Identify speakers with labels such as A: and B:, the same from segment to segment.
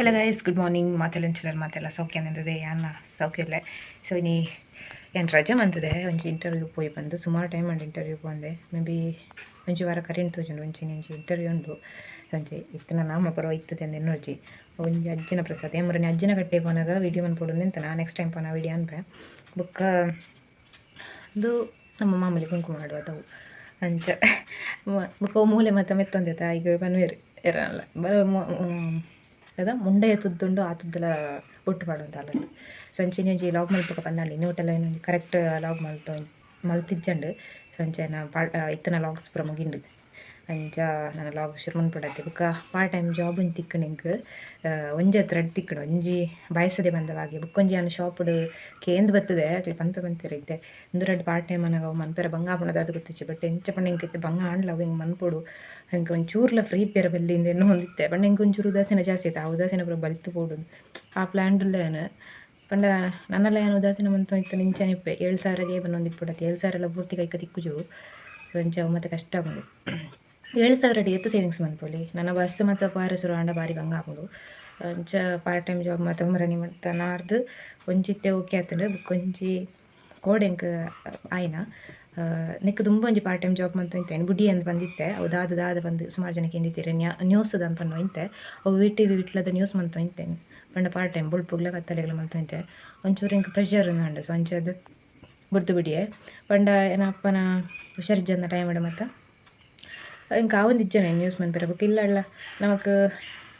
A: Hello guys good morning ಮಾತೆಲ್ಲ ಮಾತೆಲ್ಲ ಸೌಖ್ಯ ನಿಂತದೆ ಅನ್ನ ಸೌಖ್ಯ ಇಲ್ಲ. ಸೊ ಇನಿ ಏನು ರಜೆ ಮಂತದೆ ಒಂಚಿ ಇಂಟರ್ವ್ಯೂ ಹೋಗಿ ಬಂದು ಸುಮಾರು ಟೈಮ್ ಮಾಡಿ ಇಂಟರ್ವ್ಯೂ ಬಂದೆ. ಮೇ ಬಿ ಒಂಚಿ ವಾರ ಕರೆಂಟ್ ತೋಜುಂಡು ಒಂಚಿ ಒಂಚಿ ಇಂಟರ್ವ್ಯೂ ಉಂಟು. ಸಂಜೆ ಇತ್ತಿನ ನಾಮ ಪರವ ಇತ್ತದೆ ಅಂದ ಎನ್ನೋಜಿ ಒಂಜಿ ಅಜ್ಜನ ಪ್ರಸಾದ. ಏಮರನಿ ಅಜ್ಜನ ಕಟ್ಟೆ ಪೋನಾಗ ವೀಡಿಯೋ ಮನ್ಪೊಡು ನಿಂತ ನಾ ನೆಕ್ಸ್ಟ್ ಟೈಮ್ ಪೋನ ವೀಡಿಯೋ ಅನ್ಪೆ. ಬುಕ್ಕ ಇದು ನಮ್ಮ ಮಾಮೂಲಿ ಕುಂಕುಮ ಮಾಡುವದವು ಅಂಚ ಬುಕ್ಕ ಮೂಲೆ ಮತ್ತು ಮೆತ್ತೊಂದಿತ್ತ ಈಗ ಬನ್ವೇರು ಇರಲ್ಲ ಅದ ಮುಂಡೆ ತುದ್ದುಂಡು ಆ ತುದ್ದಲ ಒಟ್ಟು ಪಾಡುಂತ ಅಲ್ಲ ಸಂಚಿನ ಒಂಜಿ ಲಾಗ್ ಮಲ್ಪಕ ಪಂದಾಳಿ ನೋಟೆಲ್ಲ ಕರೆಕ್ಟ್ ಲಾಗ್ ಮಲ್ತು, ಮಲ್ತಿಜ್ಜಂಡು. ಸಂಚೆನ ಪಾ ಇತ್ತನ ಲಾಗ್ಸ್ ಪೂರ ಮುಗಿಂಡು. ಅಂಚ ನನ್ನ ಲಾಗ್ ಶುರು ಮನ್ಪಡತ್ತೆ ಬೊಕ ಪಾರ್ಟ್ ಟೈಮ್ ಜಾಬ್ ಒಂದು ತಿಕ್ಕಣಿಂಗ್ ಒಂಜಿ ತ್ರೆಡ್ ತಿಕ್ಕಡು ಒಂಜಿ ಬಂದವಾಗಿ. ಬುಕ್ಕೊಂಜಿ ಆನ್ ಶಾಪ್ಡು ಕೇಂದ್ ಬರ್ತದೆ ಪಂತ ಬಂತಿರೈತೆ ಒಂದು ಎರಡು ಪಾರ್ಟ್ ಟೈಮ್ ಅನ್ನಾಗ ಮನ್ಪೆರ ಬಂಗ ಆಪುಣದ ಅದು ಗೊತ್ತಿಚ್ಚಿ, ಬಟ್ ಎಂಚ ಪಂಡ ಹಿಂಗೆ ಬಂಗ ಆಂಡ್ಲ ಅವು ಹಿಂಗೆ ಮನ್ಪೊಡು. ಹಂಗೆ ಫ್ರೀ ಪೇರ ಬೆಲ್ಲಿಂದ ಏನೋ ಹೊಂದಿತ್ತೆ ಉದಾಸೀನ ಜಾಸ್ತಿ ಆ ಉದಾಸೀನ ಪೂರ ಬಲ್ತು ಪೋಡು. ಆ ಪ್ಲ್ಯಾನ್ಡ್ಲೇನು ಪಂಡ ನನ್ನೆಲ್ಲ ಏನು ಉದಾಸೀನ ಮಂತು ಇತ್ತು ನಿಂಚನಿಪ್ಪೆ ಏಳು ಸಾವಿರಗೆ ಬಂದೊಂದು ಇಪ್ಪಡತ್ತೆ ಏಳು ಸಾವಿರ ಎಲ್ಲ ಪೂರ್ತಿ ಕೈಕ ತಿಕ್ಕುಜು ಕೊಂಚ ಮತ್ತೆ ಕಷ್ಟ ಆಗುದು ಏಳು ಸಾವಿರ ಡಿ ಎತ್ತು ಸೇವಿಂಗ್ಸ್ ಮನ್ಪೊಲಿ ನನ್ನ ಬಸ್ ಮತ್ತು ಪಾರ ಶುರು ಆಂಡ ಬಾರಿ ಬಂಗ ಆಪುಂಡು ಅಂಚ ಪಾರ್ಟ್ ಟೈಮ್ ಜಾಬ್ ಮತ್ತು ಮರಣಿ ಮತ್ತು ನಾರ್ದು ಒಂಜಿತ್ತೆ ಓಕೆ ಆತಂಡು ಬುಕ್ಕೊಂಜಿ ಕೋಡೆಂಕ್ ಆಯ್ನ. ನೆಕ್ ತುಂಬ ಒಂಜಿ ಪಾರ್ಟ್ ಟೈಮ್ ಜಾಬ್ ಮಂತ ಇಂತೇನೆ ಬುಡಿ ಅಂತ ಬಂದಿತ್ತೆ. ಅವು ದಾದ ದಾದ ಬಂದು ಸುಮಾರು ಜನಕ್ಕೆ ಎಂದಿತ್ತೀರಿ ನ್ಯೂಸ್ ನ್ಯೂಸ್ ಅಂತ ಇಂತೆ ಅವು ವಿ ಟಿ ವಿ ವಿಟ್ಲದ ನ್ಯೂಸ್ ಮಂತ ಇಂತೇನೆ ಪಂಡ ಪಾರ್ಟ್ ಟೈಮ್ ಬುಳ್ಪುಗ್ಲ ಕತ್ತಲೆಗಳು ಮಂತ ಇಂತೆ ಒಂಚೂರು ಇಂಕ ಪ್ರೆಷರ್ ಉಂಡು ಸೊ ಅಂಚದು ಬುಡ್ದು ಬಿಡಿಯೆ. ಪಂಡ ಏನ ಅಪ್ಪನ ಹುಷಾರಿಜ್ಜಂದ ಟೈಮ್ ಇಡ ಮತ್ತು. ಇಂಕ ಆವೊಂದು ಇಜ್ಜನೆ ನ್ಯೂಸ್ ಮನ್ಪೆರ ಬುಕ್ ಇಲ್ಲ ನಮಕ್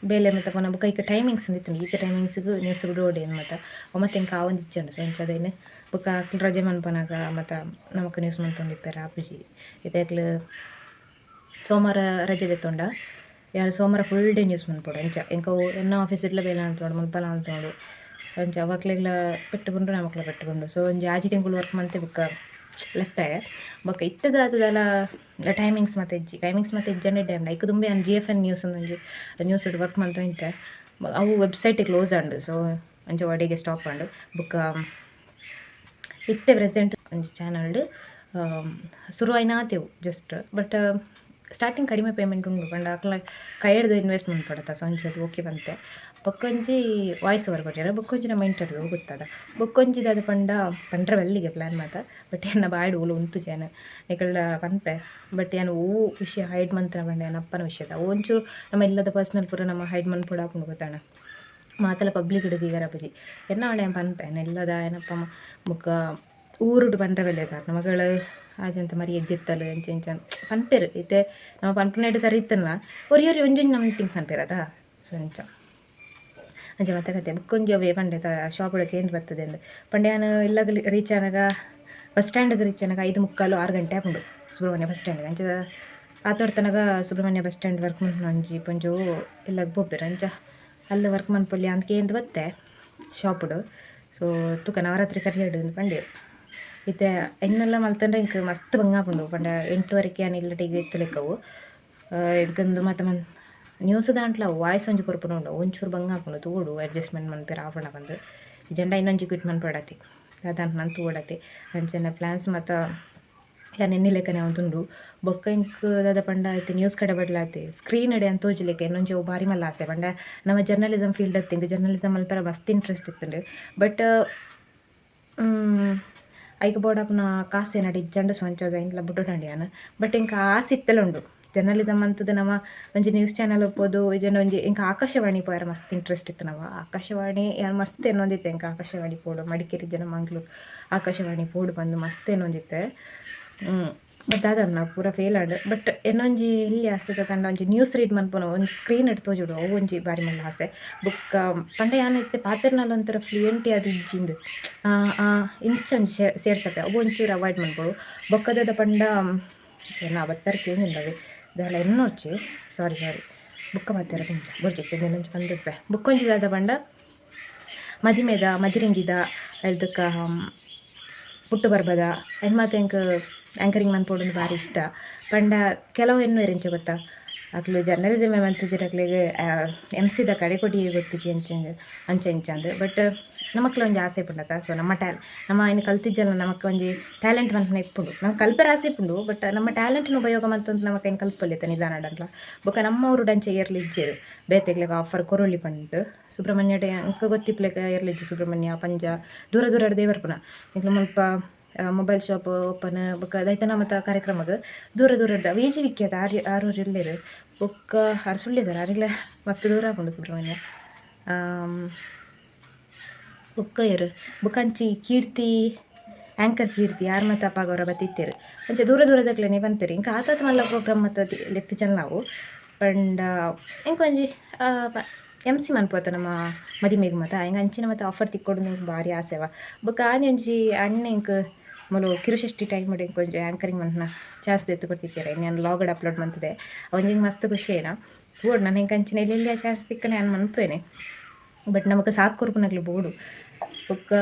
A: ಬೇಲೆ ಮತ್ತು ಬುಕ್ಕ ಈಗ ಟೈಮಿಂಗ್ಸ್ ಅಂದಿತ್ತು ಈಗ ಟೈಮಿಂಗ್ಸ್ಗೂ ನ್ಯೂಸ್ ಬಿಡೋಡಿ ಮತ್ತು ಮತ್ತೆ ಇಂಕ ಆವೊಂದು ಇಜ್ಜಂಡು ಸೊ ಇಂಚದೇನು ಬುಕ್ಕ ಅಕ್ಲು ರಜೆ ಮನ್ಪನಾಗ ಮತ್ತು ನಮಕ್ ನ್ಯೂಸ್ ಮಂತೊಂದಿಪ್ಪೆರ ಆಪುಜಿ ಇದಾಗ್ಲು ಸೋಮವಾರ ರಜೆ ದೆತ್ತೊಂಡ ಯಾರು ಸೋಮವಾರ ಫುಲ್ ಡೇ ನ್ಯೂಸ್ ಮನ್ಪೊಡು ಅಂಚ ಎಂಕ ಎನ್ನ ಆಫೀಸ್ ಇಟ್ಲ ಬೇಲೆ ಅಂತೋಡು ಮುಲ್ಪನ ಅಂತೋಡು ಅಂಚ ಅವಕ್ಲೆಗ್ಲ ಪೆಟ್ಟುಕೊಂಡು ನಮಕ್ಲ ಪೆಟ್ಟುಕೊಂಡು ಸೊ ಒಂಜಿ ಆಜಿ ತಿಂಗಳು ವರ್ಕ್ ಮಂತೆ ಬುಕ್ಕ ಲೆಫ್ಟ್ ಬೊಕ್ಕ ಇತ್ತದ ಆತದಲ್ಲ ಟೈಮಿಂಗ್ಸ್ ಮತ್ತೆ ಇಜ್ಜಿ. ಟೈಮಿಂಗ್ಸ್ ಮತ್ತೆ ಇಜ್ಜಂಡೆ ಟೈಮ್ ಐಕ್ ತುಂಬೆ ಅನ್ ಜಿ ಎಫ್ ಎನ್ ನ್ಯೂಸ್ ಒಂದೊಂಜಿ ನ್ಯೂಸ್ ವರ್ಕ್ ಮಂತ ಇಂತೆ ಅವು ವೆಬ್ಸೈಟ್ ಕ್ಲೋಸ್ ಆಂಡು ಸೊ ಅಂಚ ಒಡೆಗೆ ಸ್ಟಾಪ್ ಆಂಡು ಬುಕ್ಕ, ಇತ್ತೆ ಪ್ರೆಸೆಂಟ್ ಒಂಜಿ ಶುರು ಆಯ್ನಾತೆವು ಜಸ್ಟ್ ಬಟ್ ಸ್ಟಾರ್ಟಿಂಗ್ ಕಡಿಮೆ ಪೇಮೆಂಟ್ ಉಂಡು ಪಂಡ ಅಕ್ಲ ಕೈಯಡ್ದು ಇನ್ವೆಸ್ಟ್ಮೆಂಟ್ ಪಡತ್ತ ಸೊ ಓಕೆ ಬಂತೆ. ಬೊಕ್ಕೊಂಜಿ ವಾಯ್ಸ್ ಓವರ್ ಕೊಟ್ಟಿರ ಬೊಕ್ಕೊಂಜಿ ನಮ್ಮ ಇಂಟರ್ವ್ಯೂ ಗೊತ್ತದ ಬೊಕ್ಕೊಂಜಿದ ಅದು ಪಂಡ ಪಂಡ್ರ ಬೆಲ್ಲಿಗೆ ಪ್ಲ್ಯಾನ್ ಮಾತ ಬಟ್ ಏನ ಬಾಯ್ಡು ಓಲು ಉಂತು ಜನ. ನಿಕಲ್ಲ ಪನ್ಪೆ ಬಟ್ ಏನು ಓ ವಿಷಯ ಹೈಡ್ ಮಂತ್ರ ಪಂಡ ಏನು ಅಪ್ಪನ ವಿಷಯದ ಒಂಚೂರು ನಮ್ಮ ಎಲ್ಲದ ಪರ್ಸ್ನಲ್ ಪೂರ ನಮ್ಮ ಹೈಡ್ ಮನ್ ಪೂಡ ಹಾಕೊಂಡು ಗೊತ್ತಾಣ ಮಾತಲ್ಲ ಪಬ್ಲಿಕ್ ಹಿಡಿದು ಈಗ ರಪಜಿ ಎನ್ನ ಅವಳೆ ಪನ್ಪೆ ಎಲ್ಲದ ಏನಪ್ಪ ಮುಖ ಊರುಡು ಪಂಡ್ರ ಬೆಲೆ ಕಾರಣ ಮಗಳು ಆಜಂತ ಮರಿ ಎದ್ದಿತ್ತಲ್ಲ, ಎಂಚ ಎಂಚ ಪನ್ಪೇರು ಇತ್ತೆ, ನಮ್ಮ ಪನ್ಪನೇಡು ಸರಿ ಇತ್ತಲ್ಲ. ಒರಿಯೊರಿ ಒಂಜಿ ನಮ್ಮ ಮೀಟಿಂಗ್ ಪನ್ಪೇರದ ಸೊ ಎಂಚ ಅಂಚೆ ಕತೆ ಬುಕ್ಕೊಂಜಿ ಅವೇ ಪಂಡೆ ಶಾಪ್ ಒಳಗೆ ಏನು ಬರ್ತದೆ ಅಂದು ಪಂಡೆ ನಾನು ಇಲ್ಲಾಗಲಿ ರೀಚ್ ಆನಾಗ ಬಸ್ ಸ್ಟ್ಯಾಂಡಿಗೆ ರೀಚ್ ಆನಾಗ ಐದು ಮುಕ್ಕಾಲು ಆರು ಗಂಟೆ ಆಪುಂಡು ಸುಬ್ರಹ್ಮಣ್ಯ ಬಸ್ ಸ್ಟ್ಯಾಂಡಿಗೆ ಅಂಚ ಆತೋಡ್ತನಾಗ ಸುಬ್ರಹ್ಮಣ್ಯ ಬಸ್ ಸ್ಟ್ಯಾಂಡ್ ವರ್ಕ್ ಮನ್ಪು ಅಂಜಿ ಪಂಜು ಇಲ್ಲಾಗ ಬೋಬ್ಬೇರು. ಅಂಚ ಅಲ್ಲಿ ವರ್ಕ್ ಮನ್ಪೊಲ್ಲಿ ಅಂದ್ಕೆ ಎಂದು ಬತ್ತೆ ಶಾಪ್ಡು ಸೊ ತುಕ ನವರಾತ್ರಿ ಕರಿಯಡು ಪಂಡೆ ಇತ್ತೆ ಎನ್ನೆಲ್ಲ ಮಲ್ತಂಡ್ರೆ ಇಂಕ ಮಸ್ತ್ ಬಂಗಾಪುಂಡು. ಪಂಡ ಎಂಟುವರೆಗೆ ಇಲ್ಲ ಟೀಗೆ ಇತ್ತು ಲೆಕ್ಕವು ಇಂಕಂದು ಮತ್ತೆ ಮನ್ ನ್ಯೂಸ್ ದಾಂಟ್ಲ ವಾಯ್ಸ್ ಒಂಜಿ ಕೊರ್ಪುನ ಉಂಡು ಒಂಚೂರು ಹಾಕೊಂಡು ತೂಡು ಅಡ್ಜಸ್ಟ್ಮೆಂಟ್ ಮನ್ಪೇರ ಆಪುಂಡ ಬಂದು. ಜೆಂಡ ಇನ್ನೊಂಜಿ ಕ್ವಿಟ್ ಮನ್ಪಡತಿ ಅದಂತ ನಾನು ತೂಡತಿ ಅಂಚನೆ ಪ್ಲಾನ್ಸ್ ಮತ್ತು ಯಾನ್ ಎನ್ನಿ ಲೆಕ್ಕನೆ ಅವತ್ತುಂಡು ಬೊಕ್ಕ ಇಂಕ್ ದಾದ ಪಂಡ ಐತಿ ನ್ಯೂಸ್ ಕಡೆ ಬಡ್ಲಾತಿ ಸ್ಕ್ರೀನ್ ಅಡೆ ಅಂತ ತೋಜಲಿಕ್ಕೆ ಇನ್ನೊಂದು ಬಾರಿ ಮಲ್ಲ ಆಸೆ. ಪಂಡ ನಮ್ಮ ಜರ್ನಲಿಸಮ್ ಫೀಲ್ಡ್ ಹತ್ತಿಂಗ್ ಜರ್ನಲಿಸಮ್ ಅಲ್ಪರ ಮಸ್ತ್ ಇಂಟ್ರೆಸ್ಟ್ ಇತ್ತುಂಡು ಬಟ್ ಐಕ ಬೋಡಪ್ಪನ ಕಾಸೆ ನಡಿ, ಜಂಡ ಸ್ವಂಚದ ಇಂಕ್ಲ ಬುಡ್ಡು ಬಟ್ ಇಂಕ ಆಸೆ ಇತ್ತಲ್ಲ ಉಂಡು ತಮ್ಮಂಥದ್ದು ನಮ್ಮ ಒಂಜಿ ನ್ಯೂಸ್ ಚಾನಲ್ ಒಪ್ಪೋದು ಇಜನ ಒಂಜಿ ಹಿಂಗ ಆಕಾಶವಾಣಿ ಪೋಯರ ಮಸ್ತ್ ಇಂಟ್ರೆಸ್ಟ್ ಇತ್ತು ನಾವು. ಆಕಾಶವಾಣಿ ಯಾರು ಮಸ್ತ್ ಏನೊಂದಿತ್ತೆ ಎಂಕ ಆಕಾಶವಾಣಿ ಪೋಡು, ಮಡಿಕೇರಿ ಜನ ಮಂಗ್ಳು ಆಕಾಶವಾಣಿ ಪೋಡು ಬಂದು ಮಸ್ತ್ ಏನೊಂದಿತ್ತೆ ಬಟ್ ಅದನ್ನ ನಾವು ಪೂರ ಫೇಲ್ ಆಡ್ ಬಟ್ ಏನೊಂಜಿ ಇಲ್ಲಿ ಆಸ್ತಿ ತಂಡ ಒಂಜಿ ನ್ಯೂಸ್ ರೀಡ್ ಮನ್ಪುನ ಒಂಜಿ ಸ್ಕ್ರೀನ್ ಇಡ್ತೋ ತೋಜುಡು, ಅವು ಒಂಜಿ ಬಾರಿ ಮಲ್ಲ ಆಸೆ. ಬುಕ್ ಪಂಡ ಏನೈತೆ ಪಾತ್ರನಲ್ಲಿ ಒಂಥರ ಫ್ಲೂಯೆಂಟಿ ಅದು ಇಜ್ಜಿಂದು. ಇಂಚೊಂಜಿ ಸೇರ್ಸತ್ತೆ, ಅವು ಒಂಚೂರು ಅವಾಯ್ಡ್ ಮಾಡ್ಬೋದು ಬೊಕ್ಕದ ಪಂಡ, ಏನ ಅವತ್ತರ ಚೇಂಜ್ ಉಂಡವೆ ಇದೆಲ್ಲ ಎನ್ನೊಚ್ಚಿ ಸಾರಿ ಸಾರಿ ಬುಕ್ಕ ಮತ್ತಾರ ಪಿಂಚ? ಬುರ್ಜಿ ನೆನಂಚು ಬಂದಿಪ್ಪೆ ಬುಕ್ಕೊಂಜಿದಾದ ಬಂಡ? ಮದಿಮೆದ, ಮದಿರಿಂಗಿದ, ಎಲ್ದಕ್ಕ ಪುಟ್ಟು ಬರ್ಬದ ಎನ್ ಮಾತ ಎಂಕ್ ಆ್ಯಂಕರಿಂಗ್ ಮನ್ಪೋಡು ಭಾರಿ ಇಷ್ಟ. ಪಂಡ ಕೆಲವು ಎನ್ನು ಇರಂಚ ಗೊತ್ತಾ? ಅಕ್ಲು ಜರ್ನಲಿಸಮ್ ಮಂತಿಜಿರಕ್ಲೆಗ್ ಎಂ ಸಿದ ಕಡೆ ಕೊಡಿ ಗೊತ್ತಿಜಿ ಅಂಚ, ಅಂಚೆ ಅಂದ್ರೆ ಬಟ್ ನಮಕ್ಲ ಒಂಜಿ ಆಸೆ సో ಸೊ ನಮ್ಮ ಟ್ಯಾ, ನಮ್ಮ ಇನ್ನು ಕಲ್ತಿಜ್ಜಲ್ಲ ನಮಗೆ ಒಂದು ಟ್ಯಾಲೆಂಟ್ ಮಂತನ ಇಪ್ಪುಂಡು ನಮ್ಗೆ ಕಲ್ಪರ ಆಸೆ నమ్మ ಬಟ್ ನಮ್ಮ ಟ್ಯಾಲೆಂಟ್ನ ಉಪಯೋಗ ఆయన కల్పలేదు ಏನು ಕಲ್ಪೊಲ್ಲಿತ್ತ ನಿಧಾನಡಂಡ್ಲ ಬೊಕ ನಮ್ಮ ಊರು ಡಂಚೆ ಏರ್ಲಿಜ್ಜೆರು, ಬೇತೆಗ್ಲೆಗ್ ಆಫರ್ ಕೊರೋಲಿ ಪಂಡ್ ಸುಬ್ರಹ್ಮಣ್ಯ ಅಂಕ ಗೊತ್ತಿಪ್ಲೆಗ ಏರ್ಲಿಜ್ಜೆ ಸುಬ್ರಹ್ಮಣ್ಯ, ಪಂಜ, ದೂರ ದೂರ ದೇವರ್ಪುನ ಇಂಕ್ಲ ಮುಲ್ಪ ಮೊಬೈಲ್ ಶಾಪ್ ಓಪನ್ ಬೊಕ ದೈತನ ಮತ ಕಾರ್ಯಕ್ರಮಕ್ಕೆ ದೂರ ದೂರದ ವೇಜಿ ವಿಕ್ಕಿಯದ ಆರು, ಆರೂರು ಇರಲಿರು. ಬೊಕ್ಕ ಆರು ಸುಳ್ಳಿದಾರೆ ಆರಿಗ್ಲ ಮಸ್ತ್ ದೂರ ಆಪುಂಡು ಸುಬ್ರಹ್ಮಣ್ಯ. ಬೊಕ್ಕ ಬುಕಂಚಿ ಕೀರ್ತಿ ಆ್ಯಂಕರ್ ಕೀರ್ತಿ ಯಾರು ಮತ್ತು ಅಪ್ಪಾಗವರ ಬತ್ತಿತ್ತೇರು. ಅಂಚೆ ದೂರ ದೂರದಕ್ಲೆನೆ ಬಂತೇರಿ ಇಂಕ ಆತಾತ ಮಲ್ಲ ಪ್ರೋಗ್ರಾಮ್ ಮತ್ತು ಲೆತ್ತಿಚಲ್ ನಾವು. ಪಂಡ ಇಂಕೊಂಜಿ ಎಂ ಸಿ ಮನ್ಪೋತ ನಮ್ಮ ಮದಿಮೆಗ್ ಮತ. ಹಿಂಗೆ ಅಂಚಿನ ಮತ್ತು ಆಫರ್ ತಿಕ್ಕೊಡು ನಂಗೆ ಭಾರಿ ಆಸೆವ ಬೊಕ ಆನೆ ಒಂಜಿ ಅಣ್ಣ ಇಂಕ ಮೊಲು ಕಿರುಷಷ್ಟಿ ಟೈಮ್ ಮಾಡಿ ಕೊಂಚ ಆ್ಯಂಕರಿಂಗ್ ಮಂತ್ನ ಜಾಸ್ತಿ ಎತ್ತು ಕೊಡ್ತಿದ್ದಾರೆ ನಾನು ಲಾಗಡ್ ಅಪ್ಲೋಡ್ ಮಾಡ್ತಿದ್ದೆ ಅವನಿಗೆ ಮಸ್ತ್ ಖುಷಿ ಏನ. ಬೋರ್ಡ್ ನಾನು ಹಿಂಗೆ ಅಂಚಿನ ಎಲ್ಲೆಲ್ಲ ಜಾಸ್ತಿ ನಾನು ಮನ್ಪೇನೆ ಬಟ್ ನಮಗೆ ಸಾಕು ಕೊರ್ಪುನಗ್ಲು ಬೋಡು. ಬೊಕ್ಕ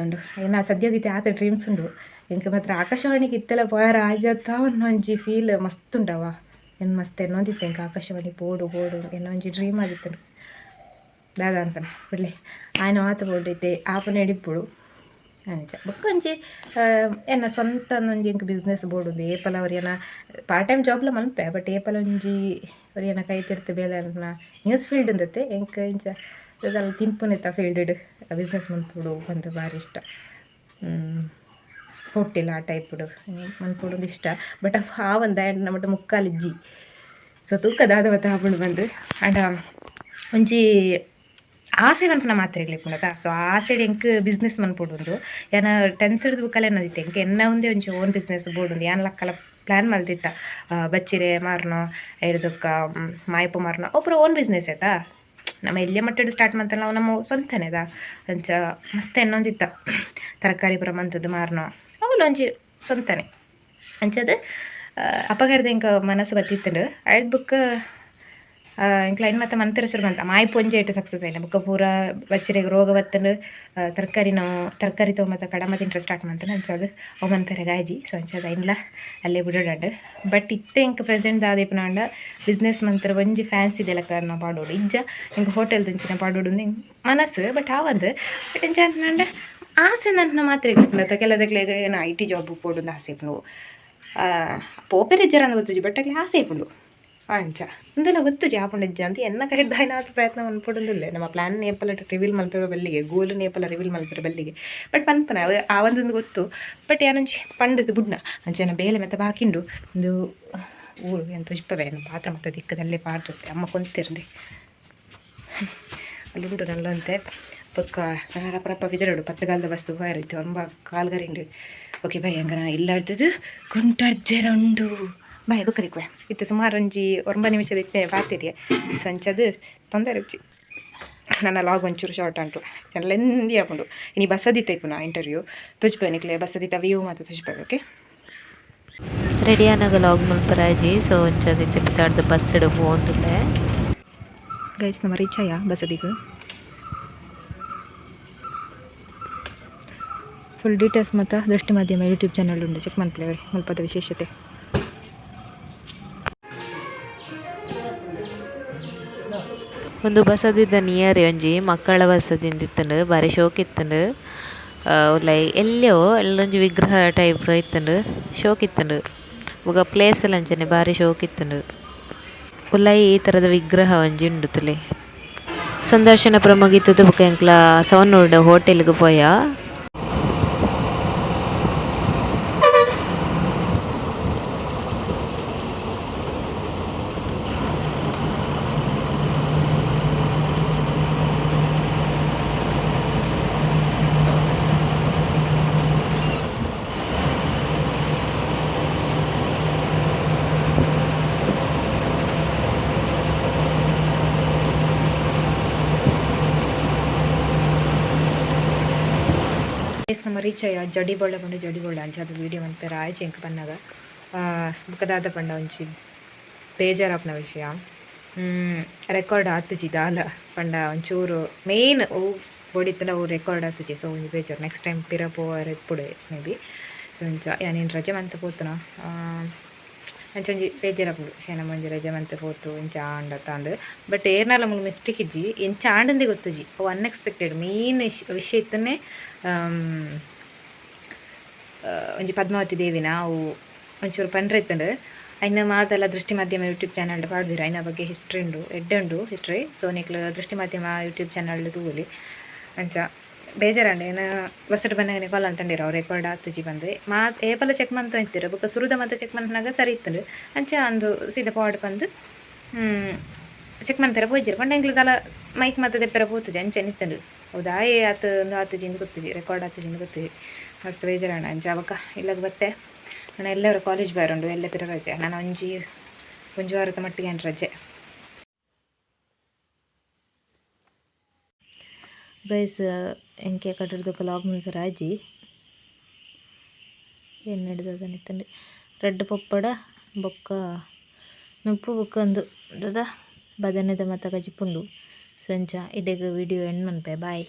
A: ಉಂಡು ಏನು ಸದ್ಯೋಗಿತ್ತೆ ಆತ ಡ್ರೀಮ್ಸ್ ಉಂಡು ಎಂಕ ಮಾತ್ರ ಆಕಾಶವಾಣಿಗೆ ಇತ್ತೆಲ್ಲ ಪೋಯಾರ ಆಜತ್ತ ಒಂಜಿ ಫೀಲ್ ಮಸ್ತ್ ಉಂಡವ ಏನು ಮಸ್ತ್ ಎನ್ನೊಂದಿತ್ತೆ ಎಂಕ ಆಕಾಶವಾಣಿ ಬೋಡು ಬೋಡು ಒಂಜಿ ಡ್ರೀಮ್ ಆಗಿತ್ತು ದಾದ ಅಂತಾನೆ ಬಿಡ್ಲಿ ಆಯ್ನ ಮಾತು ಬೋಡಿದ್ದೆ ಆಪನ ಎಡಿಪ್ಪುಡು ಅಂಚ ಬೊಕ್ಕ ಒಂಜಿ ಏನ ಸ್ವಂತ ಒಂಜಿ ಎಂಕ್ ಬಿಸ್ನೆಸ್ ಉಂದು ಏಪಲ ಅವ್ರು ಏನ ಪಾರ್ಟ್ ಟೈಮ್ ಜಾಬ್ಲ ಮಲ್ಪೆ ಬಟ್ ಏಪಲ ಒಂಜಿ ಅವ್ರು ಏನ ಕೈ ತಿರ್ತು ಬೇಲೆ ನ್ಯೂಸ್ ಫೀಲ್ಡ್ ಉಂದತ್ತೆ ಎಂಕ ಇಂಚ ಇದೆಲ್ಲ ತಿನ್ಪುನಿತ್ತ ಫೀಲ್ಡ್ ಬಿಸ್ನೆಸ್ ಮನ್ಪುಡು ಒಂದು ಭಾರಿ ಇಷ್ಟ. ಹೋಟೆಲ್ ಆ ಟೈಪ್ಡು ಮನ್ಪುಡು ಇಷ್ಟ. ಬಟ್ ಆ ಒಂದು ನಮ್ಮ ಮುಕ್ಕಾಲಿಜ್ಜಿ ಸೊ ತೂಕದಾದ ಮತ್ತೆ ಆಪುಂಡು ಬಂದು. ಆ್ಯಂಡ್ ಒಂಜಿ ಆಸೆ ಮನ್ಪುನ ಮಾತ್ರ ಇರ್ಲಿಕ್ಕೆ ಸೊ ಸೈಡ್ ಎಂಕ್ ಬಿಸ್ನೆಸ್ ಮನ್ಪುಡು ಉಂದು ಏನ ಟೆಂತ್ ಹಿಡಿದು ಬುಕ್ಕಲ್ಲ ಅನ್ನೋದಿತ್ತೆ ಎಂಕ್ ಎನ್ನ ಒಂದೇ ಒಂಜಿ ಓನ್ ಬಿಸ್ನೆಸ್ ಬೋರ್ಡ್ ಉಂದು ಯಾನ್ ಲಕ್ಕಲ ಪ್ಲ್ಯಾನ್ ಮಲ್ತಿತ್ತ ಬಚ್ಚಿರೆ ಮಾರ್ನೋ ಹಿಡ್ದಕ್ಕ ಮಾಯಪು ಮಾರ್ನೋ ಒಬ್ಬರು ಓನ್ ಬಿಸ್ನೆಸ್ ಆಯ್ತಾ ನಮ್ಮ ಎಲ್ಲೇ ಮಟ್ಟದ ಸ್ಟಾರ್ಟ್ ಮಾಡ್ತಲ್ಲ ನಾವು ನಮ್ಮ ಸ್ವಂತನೇದ ಅಂಚ ಮಸ್ತ್ ಎನ್ನೊಂದಿತ್ತ ತರಕಾರಿ ಬರಮಂಥದ್ದು ಮಾರ್ನೋ. ಅವು ಒಂಜಿ ಸ್ವಂತನೇ. ಅಂಚದ ಅಪಗಾರದ ಹಿಂಗೆ ಮನಸ್ಸು ಬತ್ತಿತ್ತು ಅಯ್ದು ಬುಕ್ ಇಂಕ್ಲೈನ್ ಮತ್ತು ಮನ್ಪೆರ ಶುರು ಮಾಡ್ತಾರೆ ಮಾಯ್ ಪೊಂಜೆ ಇಟ್ಟು ಸಕ್ಸಸ್ ಆಯ್ನ ಬುಕ್ಕ ಪೂರ ಬಚ್ಚರಿಗೆ ರೋಗ ಬತ್ತಂಡು ತರಕಾರಿನ ತರಕಾರಿ ತೊಗೊಂಬತ್ತ ಮತ್ತು ಕಡಮ ತಿಂಟ್ರೆ ಸ್ಟಾರ್ಟ್ ಮಾಡ್ತಾನೆ. ನಾನು ಅವು ಮನ್ಪೆರ ಗಾಯ್ಜಿ ಸೊ ಅಂಚದ ಇಲ್ಲ ಅಲ್ಲೇ ಬಿಡೋಡಾಂಡು ಬಟ್ ಇತ್ತೆ ಇಂಕ ಪ್ರೆಸೆಂಟ್ ದಾದೇಪ ಪಂಡ ಬಿಸ್ನೆಸ್ ಮಂತ್ರ ಒಂಜಿ ಫ್ಯಾನ್ಸಿ ಇದೆಲ್ಲ ನಾವು ಪಾಡೋಡು ಇಜ್ಜ ಇಂಕ ಹೋಟೆಲ್ ದಂಚಿನ ಪಾಡೋಡು ಮನಸ್ಸು ಬಟ್ ಆವಂದು ಬಟ್ ಎಂಚ ನಾಂಡ ಆಸೆ ನನ್ನ ಮಾತ್ರ ಇರ್ಲಿಕ್ಕೆ ಕೆಲದಕ್ಕೆ ಏನು ಐ ಟಿ ಜಾಬ್ ಪೋಡು ಆಸೆ ಇಪ್ಪು ಪೋಪೆರೆ ಜರ ಅಂತ ಗೊತ್ತು ಬಟ್ ಅಲ್ಲಿ ಆಸೆ ಇಪ್ಪುಂಡು. ಅಂಚ. ಅಂದೆಲ್ಲ ಗೊತ್ತು ಜಾಪುಂಡಿಜ್ಜ ಅಂತ. ಎನ್ನ ಕೈಡ್ದ ಏನಾದ್ರು ಪ್ರಯತ್ನ ಮನ್ಪೊಡೊಂದಿಲ್ಲ ನಮ್ಮ ಪ್ಲಾನ್ ನೇಪಲ ರಿವೀಲ್ ಮಲ್ಪೆರ ಬೆಲ್ಲಿಗೆ ಗೋಲ್ ನೇಪಲ ರಿವೀಲ್ ಮಲ್ಪೆರ ಬೆಲ್ಲಿಗೆ ಬಟ್ ಪನ್ಪನ ಆ ಒಂದೊಂದು ಗೊತ್ತು. ಬಟ್ ಏನಂಚೆ ಪಂಡದ ಬುಡ್ನ. ಅಂಚೆನ ಬೇಲೆ ಮತ್ತೆ ಬಾಕಿಂಡು ಒಂದು ಊರು ಎಂತ ಇಪ್ಪವೇ ಪಾತ್ರ ಮತ್ತೆ ದಿಕ್ಕದಲ್ಲೇ ಪಾಡ್ರುತ್ತೆ. ಅಮ್ಮ ಕೊಂತಿರ್ದೆ. ಅಲ್ಲುಂಟು ನಲ್ಲಂತೆ ಪಕ್ಕ ರಪ್ಪ ಬಿದರಡು. ಪತ್ತಗಾಲದ ಬಸ್ಸು ಬಾರಿತ್ತು ಅಂಬ ಕಾಲ್ಗರಿಂಡು. ಓಕೆ ಬೈ ಹಂಗ ಇಲ್ಲ ಇರ್ತದು ಕುಂಟರ್ಜರ ಉಂಡು ಬಾಯ್ ಬುಕ್ಕದಿಕ್ವೆ ಇತ್ತು ಸುಮಾರು ಒಂಜಿ ಒಂಬ ನಿಮಿಷದ ಇತ್ತೆ ಬಾತಿರಿ. ಸಂಚದು ತೊಂದರೆ ರುಚಿ ನನ್ನ ಲಾಗ್ ಒಂಚೂರು ಶಾರ್ಟ್ ಅಂಟ್ಲ ಚೆನ್ನೆಂದಿ ಹಾಕೊಂಡು ಇನಿ ಬಸ್ಸದಿತ್ತ ಇಪ್ಪು ನಾ ಇಂಟರ್ವ್ಯೂ ತುಜ್ಬೇನಿಕ್ಲೆ ಬಸದಿತ್ತ ವ್ಯೂ ಮತ್ತು ತುಜ್ಬೇಕು ಓಕೆ
B: ರೆಡಿ ಆನಾಗ ಲಾಗ್ ಮುಲ್ಪರಾಜಿ ಸೊ ಒಂಚದಿತ್ತೆ ಪಿತಾಡ್ದು ಬಸ್ ಇಡು ಹೋಂದುಲ್ಲೆ
A: ಗೈಸ್ ನಮ್ಮ ರೀಚ್ ಆಯ ಬಸದಿಗೆ? ಫುಲ್ ಡೀಟೇಲ್ಸ್ ಮತ್ತು ದೃಷ್ಟಿ ಮಾಧ್ಯಮ ಯೂಟ್ಯೂಬ್ ಚಾನಲ್ ಉಂಟು ಚೆಕ್ ಮಾಡ್ಕೊಳ್ಳಿ ಮುಲ್ಪದ ವಿಶೇಷತೆ.
B: ಒಂದು ಬಸದಿದ್ದ ನಿಯರ್ ಒಂಜಿ, ಮಕ್ಕಳ ಬಸದಿಂದಿತ್ತಂಡು ಬಾರಿ ಶೋಕ್ ಇತ್ತುಂಡು ಉಲೈ ಎಲ್ಲೋ ಎಲ್ಲೊಂಜಿ ವಿಗ್ರಹ ಟೈಪ್ ಇತ್ತುಂಡು ಶೋಕ್ ಇತ್ತುಂಡು ಬೊಕ ಪ್ಲೇಸ್ ಎಲ್ಲ ಅಂಚನೆ ಬಾರಿ ಶೋಕ್ ಇತ್ತುಂಡು ಉಲೈ ಈ ತರದ ವಿಗ್ರಹ ಒಂಜಿ ಉಂಡು ಸಂದರ್ಶನ ಪ್ರಮುಖ ಇತ್ತು ಬೊಕ ಎಂಕ್ಲ ಹೋಟೆಲ್ ಹೋಟೆಲ್ಗೆ ಪೋಯ.
A: ಆಯ ಜಡಿ ಬೊಳ್ಳೆ ಬಂದು ಜಡಿ ಬೊಳ್ಳೆ ಅಂಚ, ಅದು ವೀಡಿಯೋ ಮಂತರ ಆಯ್ತು ಚೆಂಕ್ ಪನ್ನಗ ಬುಕ್ಕದಾದ ಪಂಡ ಒಂಚಿ, ಬೇಜಾರಾಪ್ನ ವಿಷಯ. ರೆಕಾರ್ಡ್ ಆತುಜಿ ದಾಲ ಪಂಡ ಒಂಚೂರು ಮೇನ್ ಓ ಓಡಿತ್ತಲ್ಲ ಅವು ರೆಕಾರ್ಡ್ ಆತುಜಿ ಸೊ ಒಂದು ಬೇಜಾರು ನೆಕ್ಸ್ಟ್ ಟೈಮ್ ಪಿರ ಪೋವರ್ ಎಪ್ಪುಡು ಮೇ ಬಿ ಸೊ ಒಂಚ ಯಾನೇನು ರಜೆ ಮಂತ ಪೋತನ? ಅಂಚೊಂಜಿ ಬೇಜಾರಾಪುಂಡು ಸೇನ ಮಂಜಿ ರಜೆ ಮಂತೆ ಪೋತು ಇಂಚ ಆಂಡ ಬಟ್ ಏರ್ನಾಲ ನಮಗೆ ಮಿಸ್ಟೇಕ್ ಇಜ್ಜಿ, ಇಂಚ ಆಂಡಂದೆ ಗೊತ್ತುಜಿ ಅವು ಅನ್ಎಕ್ಸ್ಪೆಕ್ಟೆಡ್ ಮೇನ್ ವಿಷಯ ಇತ್ತನೆ ಒಂಜಿ ಪದ್ಮಾವತಿ ದೇವಿನ ಅವು ಒಂಚೂರು ಪಂಡ್ರೆ ಇತ್ತಂಡು. ಐನ ಮಾತೆಲ್ಲ ದೃಷ್ಟಿ ಮಾಧ್ಯಮ ಯೂಟ್ಯೂಬ್ ಚಾನಲ್ ಪಾಡ್ದಿರ. ಐನ ಬಗ್ಗೆ ಹಿಸ್ಟ್ರಿ ಉಂಡು, ಎಡ್ಡೆ ಉಂಡು ಹಿಸ್ಟ್ರಿ ಸೊ ನಿಕ್ಲು ದೃಷ್ಟಿ ಮಾಧ್ಯಮ ಯೂಟ್ಯೂಬ್ ಚಾನಲ್ ತೂಲಿ ಅಂಚ ಬೇಜಾರಂಡೆ ಏನ ಬಸ್ಸಡ್ ಬಂದಾಗ ಕಾಲ್ ಅಂತಂದಿರ ಅವ್ರು ರೆಕಾರ್ಡ್ ಆತುಜಿ ಬಂದ್ರೆ. ಮಾ ಏಪಲ ಚೆಕ್ ಮಂತ ಇತ್ತೀರ ಬೊಕ್ಕ ಸುರುದ ಮತ್ತೆ ಚೆಕ್ ಮಂತ್ನಾಗ ಸರಿ ಇತ್ತಂಡು ಅಂಚ ಅಂದು ಸೀದಾ ಪಾಡ್ ಬಂದು ಚೆಕ್ ಮಂತರ ಪೋಯ್ಜಿರು ಪಂಡ ಎಂಗ್ಲು ತಲ ಮೈಕ್ ಮತ್ತೆ ದೆಪ್ಪರ ಪೋತುಜಿ ಅಂಚೆ ನಿತ್ತಂಡು ಹೌದಾ? ಏ ಆತ, ಒಂದು ಆತುಜಿಂದ ಗೊತ್ತುಜಿ. ರೆಕಾರ್ಡ್ ಆತುಜಿಂದ ಗೊತ್ತುಜಿ. ಮಸ್ತ್ ಬೇಜಾರಣ ಅಂಚ ಅವಕ್ಕ ಇಲ್ಲಾಗ ಬತ್ತೆ. ನಾನು ಎಲ್ಲರೂ ಕಾಲೇಜ್ ಬಾರುಂಡು ಎಲ್ಲ ಪಿರ ರಜೆ. ನಾನು ಒಂಜಿ ಒಂಜು ವಾರದ ಮಟ್ಟಿಗೆ ರಜೆ.
B: ಗೈಸ್ ಎಂಕೆ ಕಟ್ಟಿರ್ದಕ್ಕೆ ಲಾಗ್ ಮಾಡ್ತಾರೆ ರಾಜಿ. ಏನು ನಡೆದದ ನಿತ್ತಂಡಿ ರೆಡ್ ಪಪ್ಪಡ, ಬೊಕ್ಕ, ನುಪ್ಪು ಬೊಕ್ಕ ಒಂದು ದದ, ಬದನೆದ ಮತ್ತ ಗಜಿಪುಂಡು ಸಂಚ ಇಡೆಗ್ ವಿಡಿಯೋ ಎಂಡ್ ಮನ್ಪೆ. ಬಾಯ್